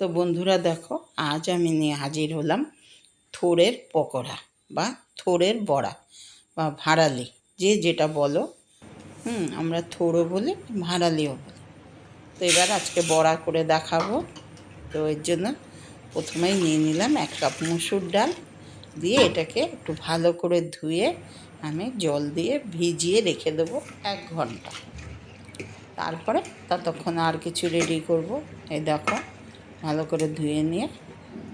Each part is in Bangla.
তো বন্ধুরা দেখো, আজ আমি নিয়ে হাজির হলাম থোড়ের পকোড়া বা থোড়ের বড়া বা ভাড়ালি, যে যেটা বলো। হুম, আমরা থোড়ও বলি, ভাড়ালিও বলি। তো এবার আজকে বড়া করে দেখাবো। তো এর জন্য প্রথমেই নিয়ে নিলাম এক কাপ মুসুর ডাল, দিয়ে এটাকে একটু ভালো করে ধুয়ে আমি জল দিয়ে ভিজিয়ে রেখে দেবো এক ঘণ্টা। তারপরে ততক্ষণ আর কিছু রেডি করব। এই দেখো ভালো করে ধুয়ে নিয়ে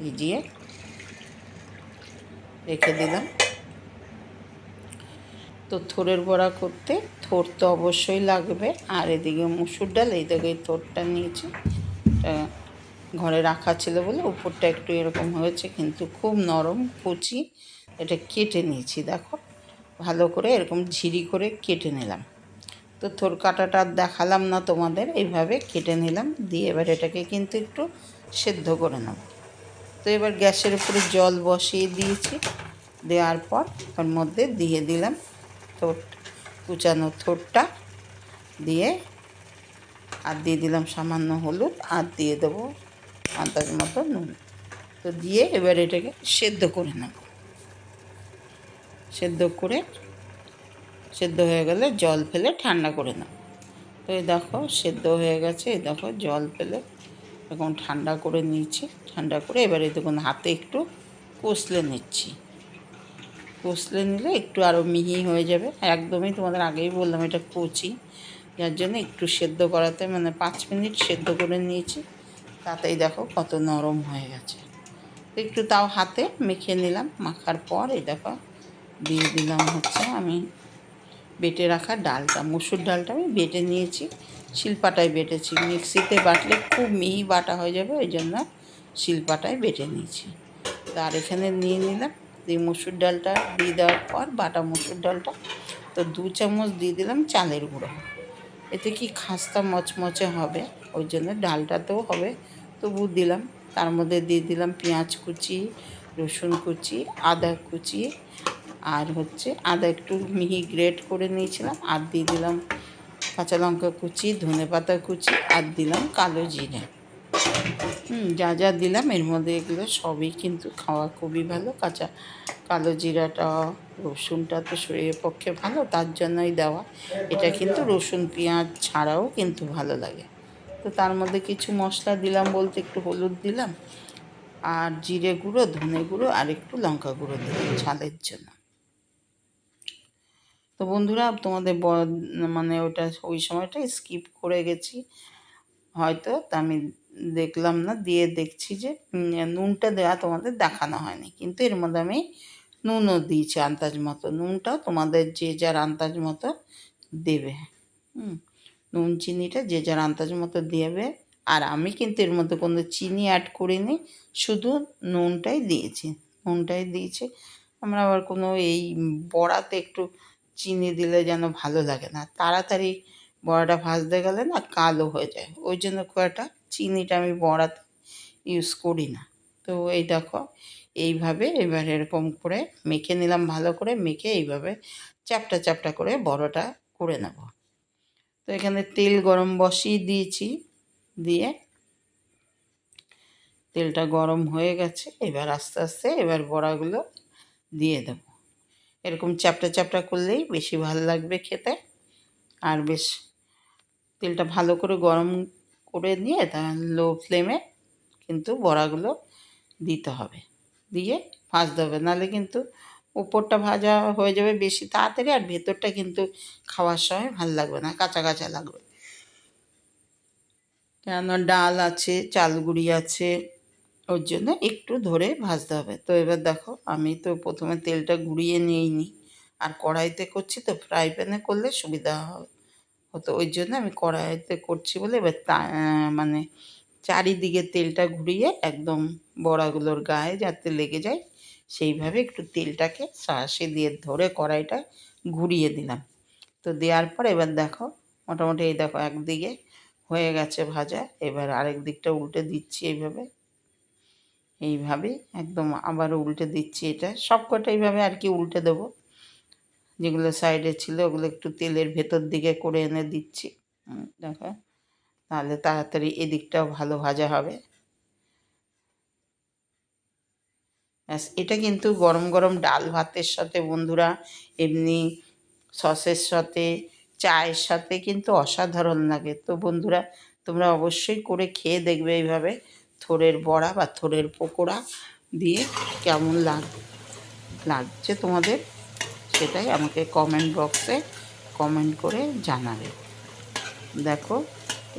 ভিজিয়ে রেখে দিলাম। তো থোরের বড়া করতে থোর তো অবশ্যই লাগবে। আর এদিকে মুসুর ডাল, এই এই থোরটা নিয়েছি। ঘরে রাখা ছিল বলে উপরটা একটু এরকম হয়েছে, কিন্তু খুব নরম, কুচি। এটা কেটে নিয়েছি, দেখো। ভালো করে এরকম ঝিরি করে কেটে নিলাম। তো থোর কাটাটা দেখালাম না তোমাদের, এইভাবে কেটে নিলাম। দিয়ে এবার এটাকে কিন্তু একটু সেদ্ধ করে নেব। তো এবার গ্যাসের উপরে জল বসিয়ে দিয়েছি। দেওয়ার পর ওর মধ্যে দিয়ে দিলাম থোর কুচানো থোরটা দিয়ে আর দিয়ে দিলাম সামান্য হলুদ আর দিয়ে দেবো আন্দাজ মতো নুন। তো দিয়ে এবার এটাকে সেদ্ধ করে নেব। সেদ্ধ করে, সেদ্ধ হয়ে গেলে জল ফেলে ঠান্ডা করে নেব। তো এই দেখো সেদ্ধ হয়ে গেছে, এই দেখো জল ফেলে এখন ঠান্ডা করে নিয়েছি। ঠান্ডা করে এবারে দেখুন, হাতে একটু কষলে নিচ্ছি। কষলে নিলে একটু আরও মিহি হয়ে যাবে। একদমই তোমাদের আগেই বললাম, এটা কচি। যার জন্য একটু সেদ্ধ করাতে মানে পাঁচ মিনিট সেদ্ধ করে নিয়েছি। তাতেই দেখো কত নরম হয়ে গেছে। একটু তাও হাতে মেখে নিলাম। মাখার পর এই দেখো, দিয়ে দিলাম হচ্ছে আমি বেটে রাখা ডালটা। মুসুর ডালটা আমি বেটে নিয়েছি। শিলপাটায় বেটেছি। মিক্সিতে বাটলে খুব মিহি বাটা হয়ে যাবে, ওই জন্য শিলপাটায় বেটে নিয়েছি। আর এখানে নিয়ে নিলাম দিয়ে মুসুর ডালটা দিয়ে দেওয়ার পর বাটা মুসুর ডালটা। তো দু চামচ দিয়ে দিলাম চালের গুঁড়ো। এতে কি খাস্তা মচমচে হবে, ওই জন্য ডালটাতেও হবে। তবু দিলাম। তার মধ্যে দিয়ে দিলাম পেঁয়াজ কুচি, রসুন কুচি, আদা কুচি, আর হচ্ছে আদা একটু মিহি গ্রেট করে নিয়েছিলাম, আর দিয়ে দিলাম কাঁচা লঙ্কা কুচি, ধনে পাতা কুচি আর দিলাম কালো জিরে। হুম, যা যা দিলাম, এর মধ্যে এগুলো সবই কিন্তু খাওয়া খুবই ভালো। কাঁচা কালো জিরাটা, রসুনটা তো শরীরের পক্ষে ভালো, তার জন্যই দেওয়া। এটা কিন্তু রসুন, পেঁয়াজ ছাড়াও কিন্তু ভালো লাগে। তো তার মধ্যে কিছু মশলা দিলাম বলতে একটু হলুদ দিলাম। আর জিরে গুঁড়ো, ধনে গুঁড়ো আর একটু লঙ্কা গুঁড়ো দিলাম ঝালের জন্য। তো বন্ধুরা, তোমাদের মানে ওটা ওই সময়টা স্কিপ করে গেছি। হয়তো তা আমি দেখলাম না, দিয়ে দেখছি যে নুনটা দেওয়া তোমাদের দেখানো হয়নি। কিন্তু এর মধ্যে আমি নুনও দিয়েছি আন্দাজ মতো। নুনটাও তোমাদের যে যার আন্দাজ মতো দেবে। হুম, নুন চিনিটা যে যার আন্দাজ মতো দেবে। আর আমি কিন্তু এর মধ্যে কোনো চিনি অ্যাড করিনি, শুধু নুনটাই দিয়েছি। নুনটাই দিয়েছি। আমরা আবার কোনো এই বড়াতে একটু চিনি দিলে যেন ভালো লাগে না। তাড়াতাড়ি বড়াটা ভাজতে গেলে না কালো হয়ে যায়। ওই জন্য খুব একটা চিনিটা আমি বড়াতে ইউজ করি না। তো এই দেখো, এইভাবে এবার এরকম করে মেখে নিলাম ভালো করে, মেখে এইভাবে চ্যাপটা চ্যাপটা করে বড়টা করে নেব। তো এখানে তেল গরম বসিয়ে দিয়েছি, দিয়ে তেলটা গরম হয়ে গেছে। এবার আস্তে আস্তে এবার বড়াগুলো দিয়ে দেব। এরকম চ্যাপটা চ্যাপটা করলেই বেশি ভালো লাগবে খেতে। আর বেশ তেলটা ভালো করে গরম করে নিয়ে তা লো ফ্লেমে কিন্তু বড়াগুলো দিতে হবে। দিয়ে ভাজতে হবে। নাহলে কিন্তু উপরটা ভাজা হয়ে যাবে বেশি তাড়াতাড়ি আর ভেতরটা কিন্তু খাওয়ার সময় ভালো লাগবে না, কাঁচা কাঁচা লাগবে। কেন ডাল আছে চালগুড়ি আছে ওর জন্য একটু ধরে ভাজতে হবে। তো এবার দেখো, আমি তো প্রথমে তেলটা গুঁড়িয়ে নিইনি। আর কড়াইতে করছি তো ফ্রাই প্যানে করলে সুবিধা হবে। হতো ওই জন্য আমি কড়াইতে করছি বলে এবার মানে চারিদিকে তেলটা ঘুরিয়ে একদম বড়াগুলোর গায়ে যাতে লেগে যায়, সেইভাবে একটু তেলটাকে শাঁসে দিয়ে ধরে কড়াইটা ঘুরিয়ে দিলাম। তো দেওয়ার পর এবার দেখো, মোটামুটি এই দেখো একদিকে হয়ে গেছে ভাজা। এবার আরেক দিকটা উল্টে দিচ্ছি এইভাবে। এইভাবেই একদম আবারও উল্টে দিচ্ছি এটা। সব কটা এইভাবে আর কি উল্টে দেবো। যেগুলো সাইডে ছিল ওগুলো একটু তেলের ভেতর দিকে করে এনে দিচ্ছি। দেখো, তাহলে তাড়াতাড়ি এদিকটাও ভালো ভাজা হবে। ব্যাস, এটা কিন্তু গরম গরম ডাল ভাতের সাথে বন্ধুরা, এমনি সসের সাথে, চায়ের সাথে কিন্তু অসাধারণ লাগে। তো বন্ধুরা, তোমরা অবশ্যই করে খেয়ে দেখবে এইভাবে। থোড়ের বড়া বা থোড়ের পকোড়া দিয়ে কেমন লাগ, লাগছে তোমাদের সেটাই আমাকে কমেন্ট বক্সে কমেন্ট করে জানাবে। দেখো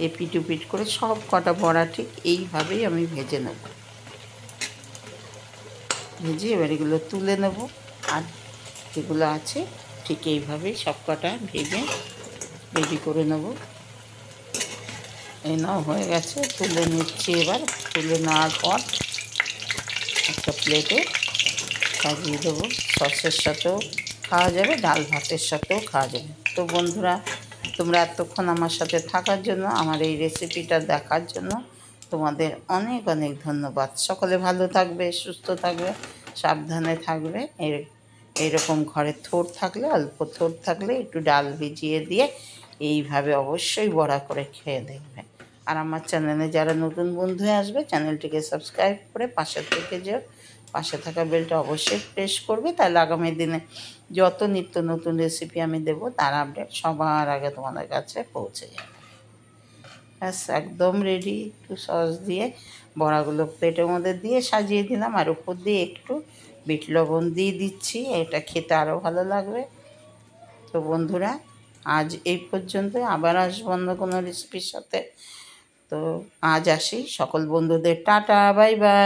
এপিট উপিট করে সব কটা বড়া ঠিক এইভাবেই আমি ভেজে নেব। ভেজে এবার এগুলো তুলে নেব আর যেগুলো আছে ঠিক এইভাবেই সব কটা ভেজে রেডি করে নেব। এই নাও, হয়ে গেছে। তুলে নিচ্ছি এবার। তুলে নেওয়ার পর একটা প্লেটে সাজিয়ে দেবো। সসের সাথেও খাওয়া যাবে, ডাল ভাতের সাথেও খাওয়া যাবে। তো বন্ধুরা, তোমরা এতক্ষণ আমার সাথে থাকার জন্য, আমার এই রেসিপিটা দেখার জন্য তোমাদের অনেক অনেক ধন্যবাদ। সকলে ভালো থাকবে, সুস্থ থাকবে, সাবধানে থাকবে। এই, এইরকম ঘরে থোর থাকলে, অল্প থোর থাকলে একটু ডাল ভিজিয়ে দিয়ে এইভাবে অবশ্যই বড়া করে খেয়ে দেখবে। আর আমার চ্যানেলে যারা নতুন বন্ধু আসবে, চ্যানেলটিকে সাবস্ক্রাইব করে পাশে থেকে যে পাশে থাকা বেলটা অবশ্যই প্রেস করবে, তাহলে আগামী দিনে যত নিত্য নতুন রেসিপি আমি দেবো, তার আপডেট সবার আগে তোমাদের কাছে পৌঁছে যাবে। ব্যাস, একদম রেডি একটু সস দিয়ে বড়াগুলো প্লেটের মধ্যে দিয়ে সাজিয়ে দিলাম, আর উপর দিয়ে একটু বিট লবণ দিয়ে দিচ্ছি, এটা খেতে আরও ভালো লাগবে। তো বন্ধুরা, আজ এই পর্যন্ত আবার আসব অন্য কোনো রেসিপির সাথে। তো আজ আসি সকল বন্ধুদের টাটা বাই বাই।